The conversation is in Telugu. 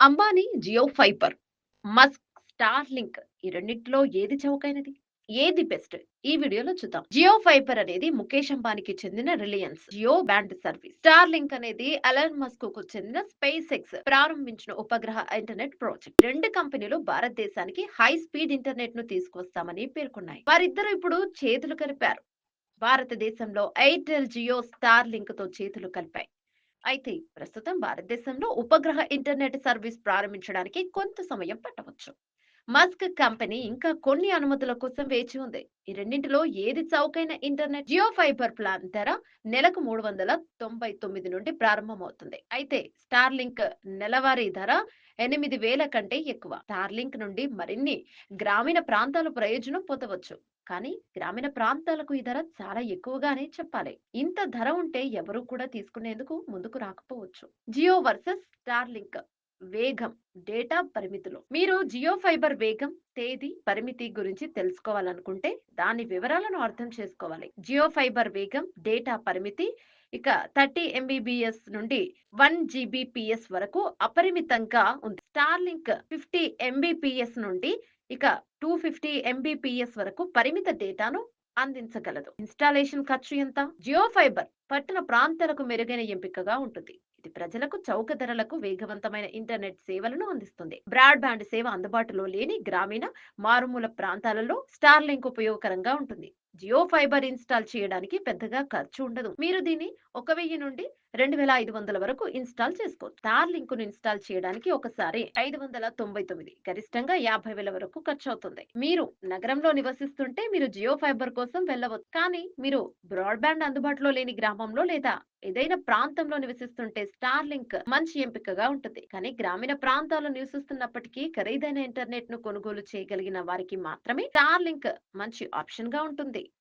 Ambani Jio fibre Musk Starlink ఈ రెండింటిలో ఏది చౌకైనది? ఏది బెస్ట్? ఈ వీడియోలో చూద్దాం. జియో ఫైబర్ అనేది ముఖేష్ అంబానీకి చెందిన Reliance Jio band service. Starlink అనేది అలన్ మస్క్కు చెందిన స్పేస్ ఎక్స్ ప్రారంభించిన ఉపగ్రహ ఇంటర్నెట్ ప్రాజెక్ట్. రెండు కంపెనీలు భారతదేశానికి హై స్పీడ్ ఇంటర్నెట్ను తీసుకొస్తామని పేర్కొన్నాయి. వారిద్దరు ఇప్పుడు చేతులు కలిపారు. భారతదేశంలో ఎయిర్టెల్ జియో స్టార్ లింక్తో చేతులు కలిపాయి. అయితే ప్రస్తుతం భారతదేశంలో ఉపగ్రహ ఇంటర్నెట్ సర్వీస్ ప్రారంభించడానికి కొంత సమయం పట్టవచ్చు. మస్క్ కంపెనీ ఇంకా కొన్ని అనుమతుల కోసం వేచి ఉంది. ఈ రెండింటిలో ఏది చౌకైన ఇంటర్నెట్? జియో ఫైబర్ ప్లాన్ ధర నెలకు మూడు వందల తొంభై తొమ్మిది నుండి ప్రారంభమవుతుంది. అయితే స్టార్ లింక్ నెలవారీ ధర ఎనిమిది వేల కంటే ఎక్కువ. స్టార్ లింక్ నుండి మరిన్ని గ్రామీణ ప్రాంతాల ప్రయోజనం పొందవచ్చు. కానీ గ్రామీణ ప్రాంతాలకు ఈ ధర చాలా ఎక్కువగానే చెప్పాలి. ఇంత ధర ఉంటే ఎవరు కూడా తీసుకునేందుకు ముందుకు రాకపోవచ్చు. జియో వర్సెస్ స్టార్ లింక్ వేగం డేటా పరిమితులు. మీరు జియో ఫైబర్ వేగం తేదీ పరిమితి గురించి తెలుసుకోవాలనుకుంటే దాని వివరాలను అర్థం చేసుకోవాలి. జియో ఫైబర్ వేగం డేటా పరిమితి ఇక థర్టీ ఎంబీబీఎస్ నుండి వన్ జీబీపీఎస్ వరకు అపరిమితంగా ఉంది. స్టార్లింక్ ఫిఫ్టీ ఎంబీపీఎస్ నుండి ఇక టూ ఫిఫ్టీ ఎంబీపీఎస్ వరకు పరిమిత డేటాను అందించగలదు. ఇన్స్టాలేషన్ ఖర్చు ఎంత? జియో ఫైబర్ పట్టణ ప్రాంతాలకు మెరుగైన ఎంపికగా ఉంటుంది. ప్రజలకు చౌక ధరలకు వేగవంతమైన ఇంటర్నెట్ సేవలను అందిస్తుంది. బ్రాడ్బ్యాండ్ సేవ అందుబాటులో లేని గ్రామీణ మారుమూల ప్రాంతాలలో స్టార్ లింక్ ఉపయోగకరంగా ఉంటుంది. జియో ఫైబర్ ఇన్స్టాల్ చేయడానికి పెద్దగా ఖర్చు ఉండదు. మీరు దీన్ని ఒక వెయ్యి నుండి రెండు వేల ఐదు వందల వరకు ఇన్స్టాల్ చేసుకోవచ్చు స్టార్ లింక్ను ఇన్స్టాల్ చేయడానికి ఒకసారి ఐదు వందల తొంభై తొమ్మిది గరిష్టంగా యాభై వేల వరకు ఖర్చు అవుతుంది మీరు నగరంలో నివసిస్తుంటే మీరు జియో ఫైబర్ కోసం వెళ్ళవచ్చు. కానీ మీరు బ్రాడ్బ్యాండ్ అందుబాటులో లేని గ్రామంలో లేదా ఏదైనా ప్రాంతంలో నివసిస్తుంటే స్టార్ లింక్ మంచి ఎంపికగా ఉంటుంది. కానీ గ్రామీణ ప్రాంతాల్లో నివసిస్తున్నప్పటికీ ఖరీదైన ఇంటర్నెట్ను కొనుగోలు చేయగలిగిన వారికి మాత్రమే స్టార్ లింక్ మంచి ఆప్షన్గా ఉంటుంది.